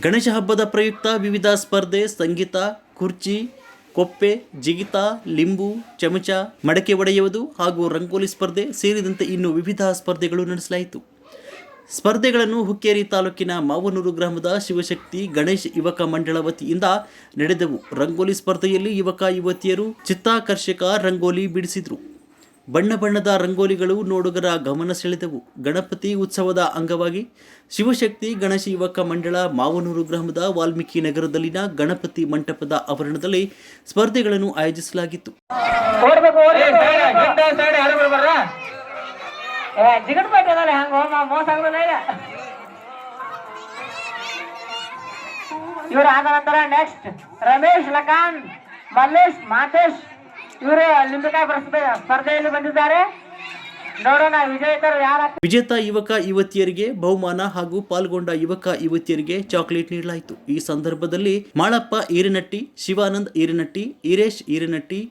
ಗಣೇಶ ಹಬ್ಬದ ಪ್ರಯುಕ್ತ ವಿವಿಧ ಸ್ಪರ್ಧೆ, ಸಂಗೀತ, ಕುರ್ಚಿ, ಕೊಪ್ಪೆ, ಜಿಗಿತ, ಲಿಂಬು, ಚಮಚ, ಮಡಕೆ ಒಡೆಯುವುದು ಹಾಗೂ ರಂಗೋಲಿ ಸ್ಪರ್ಧೆ ಸೇರಿದಂತೆ ಇನ್ನು ವಿವಿಧ ಸ್ಪರ್ಧೆಗಳು ನಡೆಸಲಾಯಿತು. ಸ್ಪರ್ಧೆಗಳನ್ನು ಹುಕ್ಕೇರಿ ತಾಲೂಕಿನ ಮಾವನೂರು ಗ್ರಾಮದ ಶಿವಶಕ್ತಿ ಗಣೇಶ್ ಯುವಕ ಮಂಡಳ ವತಿಯಿಂದ ನಡೆದವು. ರಂಗೋಲಿ ಸ್ಪರ್ಧೆಯಲ್ಲಿ ಯುವಕ ಯುವತಿಯರು ಚಿತ್ತಾಕರ್ಷಕ ರಂಗೋಲಿ ಬಿಡಿಸಿದರು. ಬಣ್ಣ ಬಣ್ಣದ ರಂಗೋಲಿಗಳು ನೋಡುಗರ ಗಮನ ಸೆಳೆದವು. ಗಣಪತಿ ಉತ್ಸವದ ಅಂಗವಾಗಿ ಶಿವಶಕ್ತಿ ಗಣೇಶ ಯುವಕ ಮಂಡಳ ಮಾವನೂರು ಗ್ರಾಮದ ವಾಲ್ಮೀಕಿ ನಗರದಲ್ಲಿನ ಗಣಪತಿ ಮಂಟಪದ ಆವರಣದಲ್ಲಿ ಸ್ಪರ್ಧೆಗಳನ್ನು ಆಯೋಜಿಸಲಾಗಿತ್ತು. ಏ, ಜಿಗಟ್ ಪೇಟೆ ಹಂಗ ಮೋಸ ಆಗೋದಿಲ್ಲ ಈಗ. ಇವ್ರು ಆದ ನಂತರ ನೆಕ್ಸ್ಟ್ ರಮೇಶ್ ಲಕಾನ್ ಮಲ್ಲೇಶ್, ಮಾತೇಶ್, ಇವರು ಪ್ರಸ್ಪ- ಸ್ಪರ್ಧೆಯಲ್ಲಿ ಬಂದಿದ್ದಾರೆ. ನೋಡೋಣ ವಿಜೇತರು ಯಾರ ವಿಜೇತ ಯುವಕ ಯುವತಿಯರಿಗೆ ಬಹುಮಾನ ಹಾಗೂ ಪಾಲ್ಗೊಂಡ ಯುವಕ ಯುವತಿಯರಿಗೆ ಚಾಕ್ಲೇಟ್ ನೀಡಲಾಯಿತು. ಈ ಸಂದರ್ಭದಲ್ಲಿ ಮಾಳಪ್ಪ, ಈರಿನಟ್ಟಿ, ಶಿವಾನಂದ್, ಈರಿನಟ್ಟಿ, ಈರೇಶ್, ಈರಿನಟ್ಟಿ,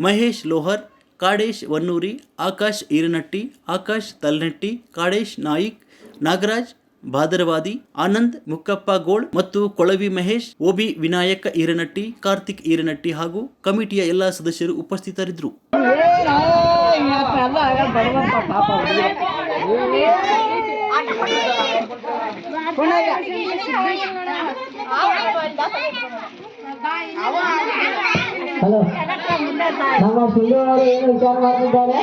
ಮಹೇಶ್, ಲೋಹರ್ ಕಾಡೇಶ್ ವನ್ನೂರಿ, ಆಕಾಶ್ ಈರನಟ್ಟಿ, ಆಕಾಶ್ ತಲ್ನಟ್ಟಿ, ಕಾಡೇಶ್ ನಾಯಿಕ್, ನಾಗರಾಜ್ ಭಾದರವಾದಿ, ಆನಂದ್ ಮುಕ್ಕಪ್ಪ ಗೋಳ್ ಮತ್ತು ಕೊಳವಿ ಮಹೇಶ್, ಓಬಿ ವಿನಾಯಕ ಈರನಟ್ಟಿ, ಕಾರ್ತಿಕ್ ಈರನಟ್ಟಿ ಹಾಗೂ ಕಮಿಟಿಯ ಎಲ್ಲ ಸದಸ್ಯರು ಉಪಸ್ಥಿತರಿದ್ದರು. ಹಲೋ. ನಮ್ಮ ಸುಳ್ಳು ಏನು ವಿಚಾರ ಮಾಡ್ತಿದ್ದಾರೆ?